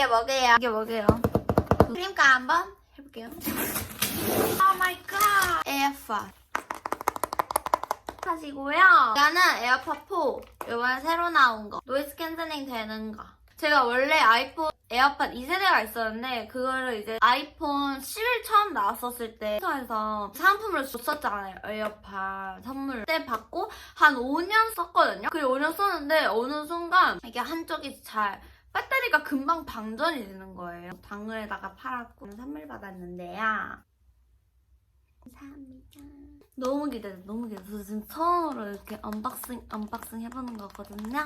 이게 뭐게요? 이게 뭐게요? 크림가 한번 해볼게요. 오 마이 갓! 에어팟. 팟이고요. 이거는 에어팟 4. 이번에 새로 나온 거. 노이즈 캔슬링 되는 거. 제가 원래 아이폰 에어팟 2세대가 있었는데 그거를 이제 아이폰 11 처음 나왔었을 때 회사에서 상품을 줬었잖아요 에어팟 선물 그때 받고 한 5년 썼거든요 그리고 5년 썼는데 어느 순간 이게 한쪽이 잘 배터리가 금방 방전이 되는 거예요 당근에다가 팔았고 선물 받았는데요 감사합니다 너무 기대돼 너무 기대돼 저 지금 처음으로 이렇게 언박싱 언박싱 해보는 거거든요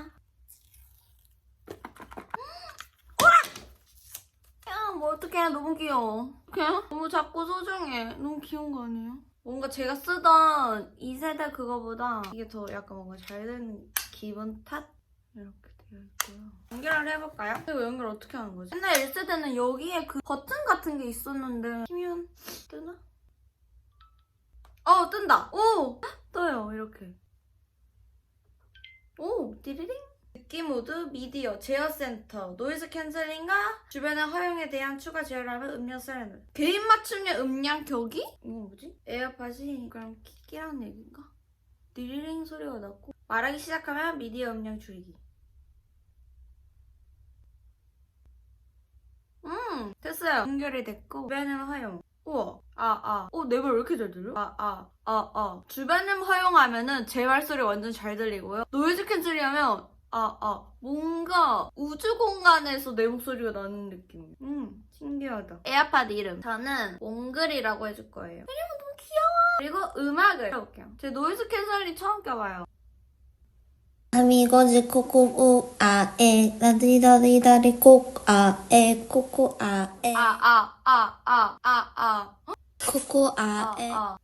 야, 뭐 어떡해. 너무 귀여워. 그냥 너무 작고 소중해. 너무 귀여운 거 아니에요? 뭔가 제가 쓰던 2세대 그거보다 이게 더 약간 뭔가 잘 된 기분 탓? 이렇게 되어 있고요. 연결을 해볼까요? 이거 연결 어떻게 하는 거지? 옛날 1세대는 여기에 그 버튼 같은 게 있었는데 키면 뜨나? 어, 뜬다. 오! 떠요. 이렇게. 오! 띠리링? 듣기 모드, 미디어, 제어 센터, 노이즈 캔슬링과 주변의 허용에 대한 추가 제어라면 음량 사이렌. 개인 맞춤형 음량 교기? 이건 뭐지? 에어팟이 그럼 키키라는 얘기인가? 디리링 소리가 났고 말하기 시작하면 미디어 음량 줄이기. 음 됐어요. 연결이 됐고 주변음 허용. 우와 아 아. 어 내 말 왜 이렇게 잘 들려? 아아 아 아. 주변음 허용하면은 제 말소리 완전 잘 들리고요. 노이즈 캔슬링하면 아, 아, 뭔가 우주 공간에서 내 목소리가 나는 느낌. 음, 신기하다. 에어팟 이름. 저는 몽글이라고 해줄 거예요. 왜냐면 너무 귀여워. 그리고 음악을 해볼게요. 제 노이즈 캔슬링 처음 껴봐요. ごじここうあえラディラディラリコあえここあえああああああ。ここあえ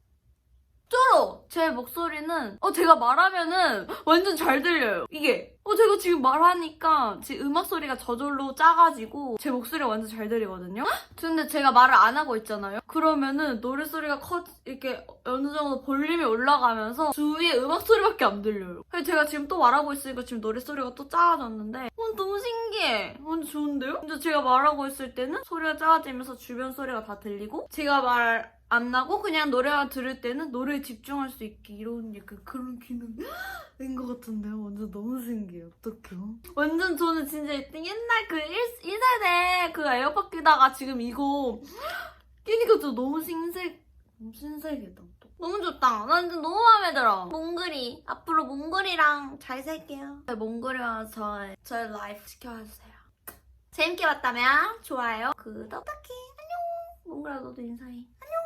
아. 쫄어! 제 목소리는, 어, 제가 말하면은 완전 잘 들려요. 이게. 어, 제가 지금 말하니까 제 음악 소리가 저절로 작아지고 제 목소리가 완전 잘 들리거든요? 근데 제가 말을 안 하고 있잖아요? 그러면은 노래 소리가 커, 이렇게 어느 정도 볼륨이 올라가면서 주위에 음악 소리밖에 안 들려요. 그래서 제가 지금 또 말하고 있으니까 지금 노래 소리가 또 작아졌는데, 어, 너무 신기해. 완전 좋은데요? 근데 제가 말하고 있을 때는 소리가 작아지면서 주변 소리가 다 들리고, 제가 말 안 나고 그냥 노래만 들을 때는 노래에 집중할 수 있게 이런 약간 그런 기능인 것 같은데요. 완전 너무 신기해요. 어떡해요? 완전 저는 진짜 옛날 그 1, 1세대 그 에어팟 끼다가 지금 이거 끼니까 저 너무 신세, 신세계다. 또. 너무 좋다. 나 진짜 너무 마음에 들어. 몽글이. 앞으로 몽글이랑 잘 살게요. 몽글이와 저의, 저의 라이프 시켜주세요. 재밌게 봤다면 좋아요, 구독, 부탁해. 안녕. 몽글아 너도 인사해. 안녕.